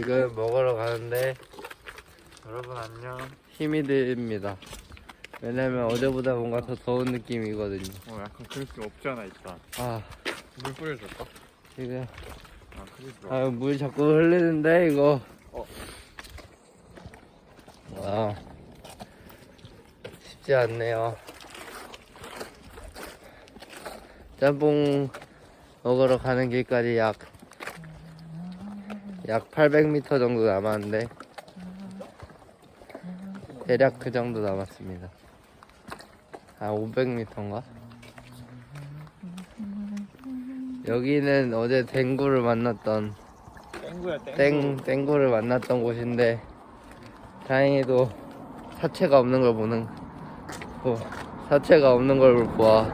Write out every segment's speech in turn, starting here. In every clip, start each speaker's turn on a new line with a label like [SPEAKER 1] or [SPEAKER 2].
[SPEAKER 1] 지금 먹으러 가는데
[SPEAKER 2] 여러분 안녕.
[SPEAKER 1] 힘이 듭니다. 왜냐면 어제보다 뭔가 더 더운 느낌이거든요.
[SPEAKER 2] 어 약간 그럴 수 없지 않아 있다.
[SPEAKER 1] 아,
[SPEAKER 2] 물 뿌려줄까?
[SPEAKER 1] 지금
[SPEAKER 2] 아 그게 좋아.
[SPEAKER 1] 아, 물 자꾸 흘리는데 이거.
[SPEAKER 2] 어.
[SPEAKER 1] 와, 쉽지 않네요. 짬뽕 먹으러 가는 길까지 약, 약 800m 정도 남았는데, 대략 그 정도 남았습니다. 아, 500m인가? 여기는 어제 댕구를 만났던
[SPEAKER 2] 땡구야 땡구.
[SPEAKER 1] 땡, 땡구를 만났던 곳인데 다행히도 사체가 없는 걸 보는 어, 사체가 없는 걸 보아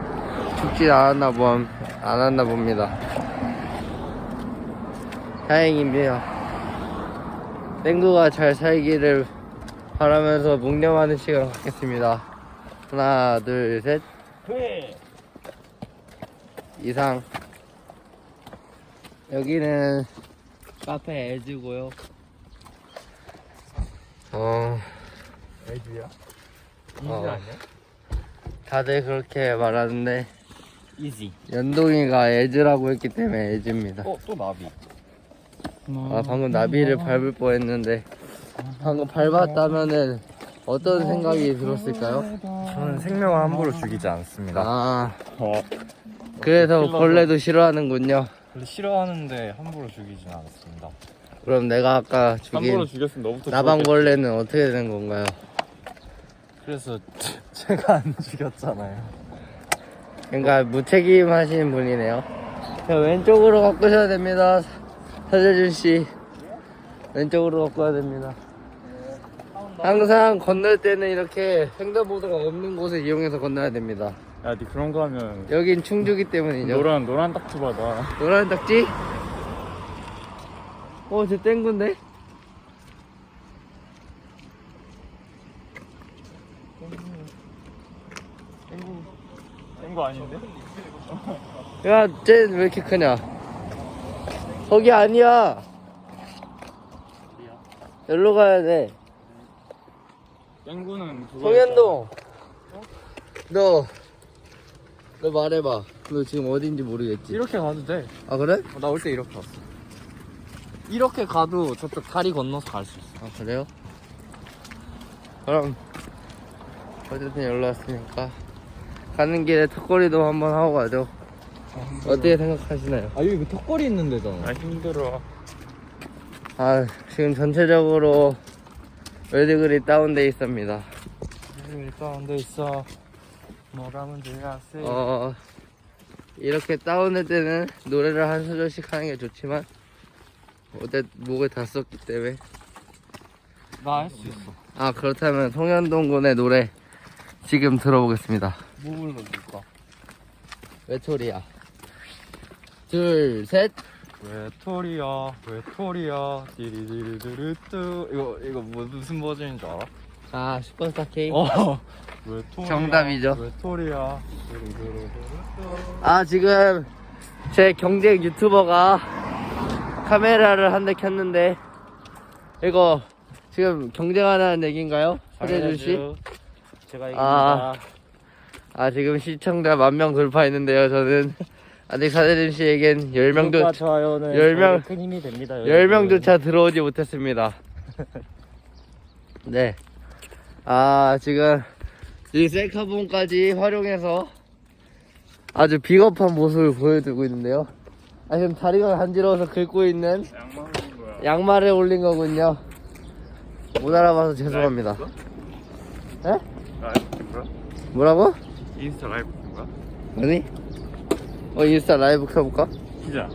[SPEAKER 1] 죽진 않았나 보 않았나 봅니다. 다행입니다. 땡구가 잘 살기를 바라면서 묵념하는 시간 갖겠습니다. 하나, 둘, 셋. 이상. 여기는 카페 에즈고요. 어,
[SPEAKER 2] 애기야?
[SPEAKER 1] 이지 아니야? 다들 그렇게 말하는데
[SPEAKER 2] 이지.
[SPEAKER 1] 연동이가 에즈라고 했기 때문에 에즈입니다.
[SPEAKER 2] 어 또 나비.
[SPEAKER 1] 아 방금 나비를 밟을 뻔했는데 방금 밟았다면은 어떤 생각이 들었을까요?
[SPEAKER 2] 저는 생명을 함부로 죽이지 않습니다.
[SPEAKER 1] 아
[SPEAKER 2] 어.
[SPEAKER 1] 그래서 벌레도 싫어하는군요.
[SPEAKER 2] 원래 싫어하는데 함부로 죽이진 않았습니다.
[SPEAKER 1] 그럼 내가 아까
[SPEAKER 2] 함부로
[SPEAKER 1] 죽인
[SPEAKER 2] 죽였으면 너부터.
[SPEAKER 1] 나방벌레는 어떻게 되는 건가요?
[SPEAKER 2] 그래서 제가 안 죽였잖아요.
[SPEAKER 1] 그러니까 무책임하신 분이네요. 자, 왼쪽으로 바꾸셔야 됩니다. 서재준 씨. 왼쪽으로 바꿔야 됩니다. 항상 건널 때는 이렇게 횡단보도가 없는 곳을 이용해서 건너야 됩니다.
[SPEAKER 2] 야, 니 그런 거 하면
[SPEAKER 1] 여긴 충주기 때문이죠.
[SPEAKER 2] 노란 노란 딱지 받아.
[SPEAKER 1] 노란 딱지? 어, 저 땡구인데?
[SPEAKER 2] 땡거 아닌데?
[SPEAKER 1] 야, 쟤 왜 이렇게 크냐? 거기 아니야. 여기로 가야 돼.
[SPEAKER 2] 땡구는 그거.
[SPEAKER 1] 송현동. 너, 너 말해봐. 너 지금 어딘지 모르겠지?
[SPEAKER 2] 이렇게 가도 돼.
[SPEAKER 1] 아, 그래?
[SPEAKER 2] 나 올 때 이렇게 왔어. 이렇게 가도 저쪽 다리 건너서 갈 수 있어.
[SPEAKER 1] 아, 그래요? 그럼, 어쨌든 연락 왔으니까. 가는 길에 턱걸이도 한번 하고 가죠. 어떻게 생각하시나요?
[SPEAKER 2] 아 여기 턱걸이 있는 데잖아. 아 힘들어.
[SPEAKER 1] 아, 지금 전체적으로 웨드글이 다운돼 있습니다.
[SPEAKER 2] 여기 가운데 있어. 뭐가 문제야?
[SPEAKER 1] 어, 이렇게 다운될 때는 노래를 한 소절씩 하는 게 좋지만, 어제 목을 다 썼기 때문에.
[SPEAKER 2] 나 할 수 있어.
[SPEAKER 1] 아, 그렇다면 송현동 군의 노래 지금 들어보겠습니다.
[SPEAKER 2] 뭐 불러줄까?
[SPEAKER 1] 외톨이야. 둘, 셋.
[SPEAKER 2] 외톨이야, 외톨이야, 디리디리드르뚜. 이거 이거 뭐, 무슨 버전인 줄 알아?
[SPEAKER 1] 아, 슈퍼스타 K.
[SPEAKER 2] 어. 외톨이야.
[SPEAKER 1] 정답이죠.
[SPEAKER 2] 외톨이야. 디리디리드르뚜.
[SPEAKER 1] 아, 지금 제 경쟁 유튜버가 카메라를 한 대 켰는데, 이거 지금 경쟁하는 얘기인가요? 서재준 씨?
[SPEAKER 2] 제가
[SPEAKER 1] 아. 아, 지금 시청자 만 명 돌파했는데요, 저는. 아직 서재준 씨에겐 10명도,
[SPEAKER 2] 좋아요는
[SPEAKER 1] 열 명-
[SPEAKER 2] 큰 힘이 됩니다.
[SPEAKER 1] 10명조차 들어오지 못했습니다. 네. 아, 지금 이 셀카봉까지 활용해서 아주 비겁한 모습을 보여주고 있는데요. 아, 지금 다리가 간지러워서 긁고 있는. 양말에 올린 거군요. 못 알아봐서 죄송합니다. 에?
[SPEAKER 2] 라이브 뭐야?
[SPEAKER 1] 뭐라고?
[SPEAKER 2] 인스타 라이브 뭐야?
[SPEAKER 1] 아니? 어, 인스타 라이브 켜볼까?
[SPEAKER 2] 기자.